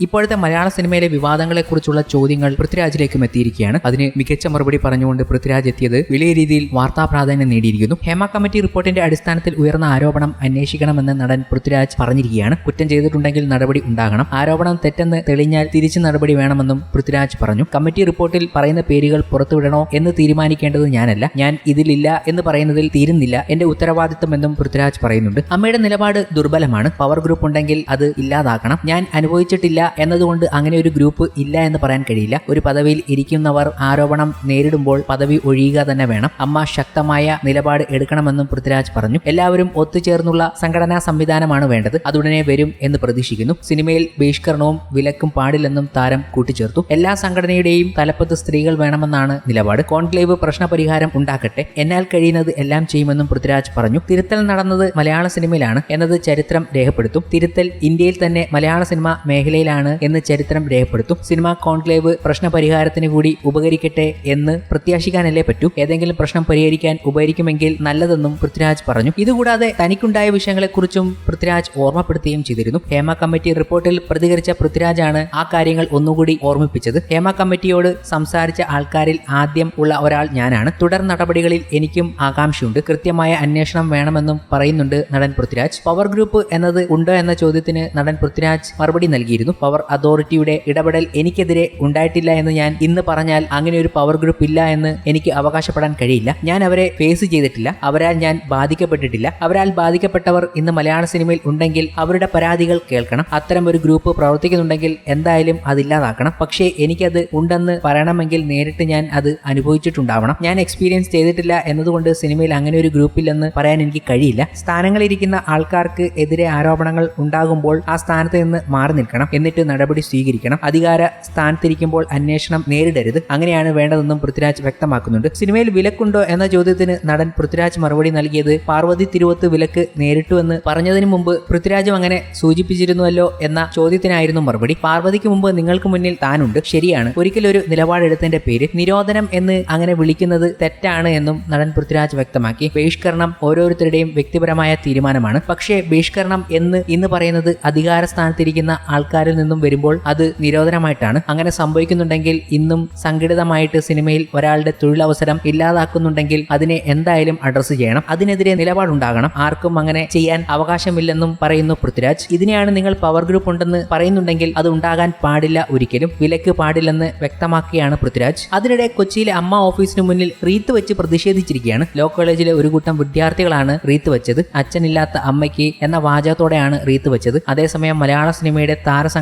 ഇപ്പോഴത്തെ മലയാള സിനിമയിലെ വിവാദങ്ങളെക്കുറിച്ചുള്ള ചോദ്യങ്ങൾ പൃഥ്വിരാജിലേക്കും എത്തിയിരിക്കുകയാണ്. അതിന് മികച്ച മറുപടി പറഞ്ഞുകൊണ്ട് പൃഥ്വിരാജ് എത്തിയത് വലിയ രീതിയിൽ വാർത്താ പ്രാധാന്യം നേടിയിരിക്കുന്നു. ഹേമ കമ്മിറ്റി റിപ്പോർട്ടിന്റെ അടിസ്ഥാനത്തിൽ ഉയർന്ന ആരോപണം അന്വേഷിക്കണമെന്ന് നടൻ പൃഥ്വിരാജ് പറഞ്ഞിരിക്കുകയാണ്. കുറ്റം ചെയ്തിട്ടുണ്ടെങ്കിൽ നടപടി ഉണ്ടാകണം. ആരോപണം തെറ്റെന്ന് തെളിഞ്ഞാൽ തിരിച്ചു നടപടി വേണമെന്നും പൃഥ്വിരാജ് പറഞ്ഞു. കമ്മിറ്റി റിപ്പോർട്ടിൽ പറയുന്ന പേരുകൾ പുറത്തുവിടണോ എന്ന് തീരുമാനിക്കേണ്ടത് ഞാനല്ല. ഞാൻ ഇതിലില്ല എന്ന് പറയുന്നതിൽ തീരുന്നില്ല. എന്റെ ഉത്തരവാദിത്തമെന്നും പൃഥ്വിരാജ് പറയുന്നുണ്ട്. അമ്മയുടെ നിലപാട് ദുർബലമാണ്. പവർ ഗ്രൂപ്പ് ഉണ്ടെങ്കിൽ അത് ഇല്ലാതാക്കണം. ഞാൻ അനുഭവിച്ചിട്ടില്ല എന്നതുകൊണ്ട് അങ്ങനെ ഒരു ഗ്രൂപ്പ് ഇല്ല എന്ന് പറയാൻ കഴിയില്ല. ഒരു പദവിയിൽ ഇരിക്കുന്നവർ ആരോപണം നേരിടുമ്പോൾ പദവി ഒഴിയുക തന്നെ വേണം. അമ്മ ശക്തമായ നിലപാട് എടുക്കണമെന്നും പൃഥ്വിരാജ് പറഞ്ഞു. എല്ലാവരും ഒത്തുചേർന്നുള്ള സംഘടനാ സംവിധാനമാണ് വേണ്ടത്. അതുടനെ വരും എന്ന് പ്രതീക്ഷിക്കുന്നു. സിനിമയിൽ ബഹിഷ്കരണവും വിലക്കും പാടില്ലെന്നും താരം കൂട്ടിച്ചേർത്തു. എല്ലാ സംഘടനയുടെയും തലപ്പത്ത് സ്ത്രീകൾ വേണമെന്നാണ് നിലപാട്. കോൺക്ലേവ് പ്രശ്നപരിഹാരം ഉണ്ടാക്കട്ടെ. എന്നാൽ കഴിയുന്നത് എല്ലാം ചെയ്യുമെന്നും പൃഥ്വിരാജ് പറഞ്ഞു. തിരുത്തൽ നടന്നത് മലയാള സിനിമയിലാണ് എന്നത് ചരിത്രം രേഖപ്പെടുത്തും. തിരുത്തൽ ഇന്ത്യയിൽ തന്നെ മലയാള സിനിമ മേഖലയിലാണ് എന്ന് ചരിത്രം രേഖപ്പെടുത്തും. സിനിമ കോൺക്ലേവ് പ്രശ്നപരിഹാരത്തിന് കൂടി ഉപകരിക്കട്ടെ എന്ന് പ്രത്യാശിക്കാനല്ലേ പറ്റൂ? ഏതെങ്കിലും പ്രശ്നം പരിഹരിക്കാൻ ഉപകരിക്കുമെങ്കിൽ നല്ലതെന്നും പൃഥ്വിരാജ് പറഞ്ഞു. ഇതുകൂടാതെ തനിക്കുണ്ടായ വിഷയങ്ങളെക്കുറിച്ചും പൃഥ്വിരാജ് ഓർമ്മപ്പെടുത്തുകയും ചെയ്തിരുന്നു. ഹേമ കമ്മിറ്റി റിപ്പോർട്ടിൽ പ്രതികരിച്ച പൃഥ്വിരാജാണ് ആ കാര്യങ്ങൾ ഒന്നുകൂടി ഓർമ്മിപ്പിച്ചത്. ഹേമ കമ്മിറ്റിയോട് സംസാരിച്ച ആൾക്കാരിൽ ആദ്യം ഉള്ള ഒരാൾ ഞാനാണ്. തുടർ നടപടികളിൽ എനിക്കും ആകാംക്ഷയുണ്ട്. കൃത്യമായ അന്വേഷണം വേണമെന്നും പറയുന്നുണ്ട് നടൻ പൃഥ്വിരാജ്. പവർ ഗ്രൂപ്പ് എന്നത് ഉണ്ടോ എന്ന ചോദ്യത്തിന് നടൻ പൃഥ്വിരാജ് മറുപടി നൽകിയിരുന്നു. പവർ അതോറിറ്റിയുടെ ഇടപെടൽ എനിക്കെതിരെ ഉണ്ടായിട്ടില്ല എന്ന് ഞാൻ ഇന്ന് പറഞ്ഞാൽ അങ്ങനെ ഒരു പവർ ഗ്രൂപ്പ് ഇല്ല എന്ന് എനിക്ക് അവകാശപ്പെടാൻ കഴിയില്ല. ഞാൻ അവരെ ഫേസ് ചെയ്തിട്ടില്ല. അവരാൽ ഞാൻ ബാധിക്കപ്പെട്ടിട്ടില്ല. അവരാൽ ബാധിക്കപ്പെട്ടവർ ഇന്ന് മലയാള സിനിമയിൽ ഉണ്ടെങ്കിൽ അവരുടെ പരാതികൾ കേൾക്കണം. അത്തരം ഒരു ഗ്രൂപ്പ് പ്രവർത്തിക്കുന്നുണ്ടെങ്കിൽ എന്തായാലും അതില്ലാതാക്കണം പക്ഷേ എനിക്കത് ഉണ്ടെന്ന് പറയണമെങ്കിൽ നേരിട്ട് ഞാൻ അത് അനുഭവിച്ചിട്ടുണ്ടാവണം. ഞാൻ എക്സ്പീരിയൻസ് ചെയ്തിട്ടില്ല എന്നതുകൊണ്ട് സിനിമയിൽ അങ്ങനെ ഒരു ഗ്രൂപ്പില്ലെന്ന് പറയാൻ എനിക്ക് കഴിയില്ല. സ്ഥാനങ്ങളിരിക്കുന്ന ആൾക്കാർക്ക് എതിരെ ആരോപണങ്ങൾ ഉണ്ടാകുമ്പോൾ ആ സ്ഥാനത്ത് നിന്ന് മാറി നിൽക്കണം. എന്നിട്ട് നടപടി സ്വീകരിക്കണം. അധികാര സ്ഥാനത്തിരിക്കുമ്പോൾ അന്വേഷണം നേരിടരുത്. അങ്ങനെയാണ് വേണ്ടതെന്നും പൃഥ്വിരാജ് വ്യക്തമാക്കുന്നുണ്ട്. സിനിമയിൽ വിലക്കുണ്ടോ എന്ന ചോദ്യത്തിന് നടൻ പൃഥ്വിരാജ് മറുപടി നൽകിയത് പാർവതി തിരുവത്ത് വിലക്ക് നേരിട്ടുവെന്ന് പറഞ്ഞതിന് മുമ്പ് പൃഥ്വിരാജും അങ്ങനെ സൂചിപ്പിച്ചിരുന്നുവല്ലോ എന്ന ചോദ്യത്തിനായിരുന്നു മറുപടി. പാർവതിക്ക് മുമ്പ് നിങ്ങൾക്ക് മുന്നിൽ താനുണ്ട്. ശരിയാണ്. ഒരിക്കലൊരു നിലപാടെടുത്തതിന്റെ പേര് നിരോധനം എന്ന് അങ്ങനെ വിളിക്കുന്നത് തെറ്റാണ് എന്നും നടൻ പൃഥ്വിരാജ് വ്യക്തമാക്കി. ബഹിഷ്കരണം ഓരോരുത്തരുടെയും വ്യക്തിപരമായ തീരുമാനമാണ്. പക്ഷേ ബഹിഷ്കരണം എന്ന് ഇന്ന് പറയുന്നത് അധികാര സ്ഥാനത്തിരിക്കുന്ന ആൾക്കാരിൽ നിന്നും വരുമ്പോൾ അത് നിരോധനമായിട്ടാണ്. അങ്ങനെ സംഭവിക്കുന്നുണ്ടെങ്കിൽ ഇന്നും സംഘടിതമായിട്ട് സിനിമയിൽ ഒരാളുടെ തൊഴിലവസരം ഇല്ലാതാക്കുന്നുണ്ടെങ്കിൽ അതിനെ എന്തായാലും അഡ്രസ്സ് ചെയ്യണം. അതിനെതിരെ നിലപാടുണ്ടാകണം. ആർക്കും അങ്ങനെ ചെയ്യാൻ അവകാശമില്ലെന്നും പറയുന്നു പൃഥ്വിരാജ്. ഇതിനെയാണ് നിങ്ങൾ പവർ ഗ്രൂപ്പ് ഉണ്ടെന്ന് പറയുന്നുണ്ടെങ്കിൽ അത് ഉണ്ടാകാൻ പാടില്ല ഒരിക്കലും. വിലക്ക് പാടില്ലെന്ന് വ്യക്തമാക്കിയാണ് പൃഥ്വിരാജ്. അതിനിടെ കൊച്ചിയിലെ അമ്മ ഓഫീസിന് മുന്നിൽ റീത്ത് വെച്ച് പ്രതിഷേധിച്ചിരിക്കുകയാണ്. ലോ കോളേജിലെ ഒരു കൂട്ടം വിദ്യാർത്ഥികളാണ് റീത്ത് വെച്ചത്. അച്ഛനില്ലാത്ത അമ്മയ്ക്ക് എന്ന വാചകത്തോടെയാണ് റീത്ത് വെച്ചത്. അതേസമയം മലയാള സിനിമയുടെ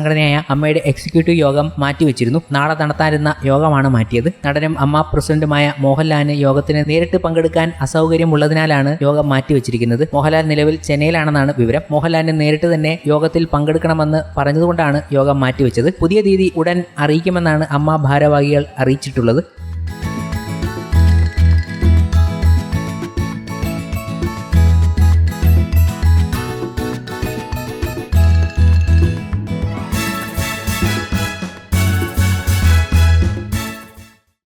താരസംഘടനയായ അമ്മയുടെ എക്സിക്യൂട്ടീവ് യോഗം മാറ്റിവെച്ചിരുന്നു. നാളെ നടത്താനിരുന്ന യോഗമാണ് മാറ്റിയത്. നടനും അമ്മ പ്രസിഡന്റുമായ മോഹൻലാലിന് യോഗത്തിന് നേരിട്ട് പങ്കെടുക്കാൻ അസൗകര്യമുള്ളതിനാലാണ് യോഗം മാറ്റിവെച്ചിരിക്കുന്നത്. മോഹൻലാൽ നിലവിൽ ചെന്നൈയിലാണെന്നാണ് വിവരം. മോഹൻലാലിന് നേരിട്ട് തന്നെ യോഗത്തിൽ പങ്കെടുക്കണമെന്ന് പറഞ്ഞതുകൊണ്ടാണ് യോഗം മാറ്റിവെച്ചത്. പുതിയ തീയതി ഉടൻ അറിയിക്കുമെന്നാണ് അമ്മ ഭാരവാഹികൾ അറിയിച്ചിട്ടുള്ളത്.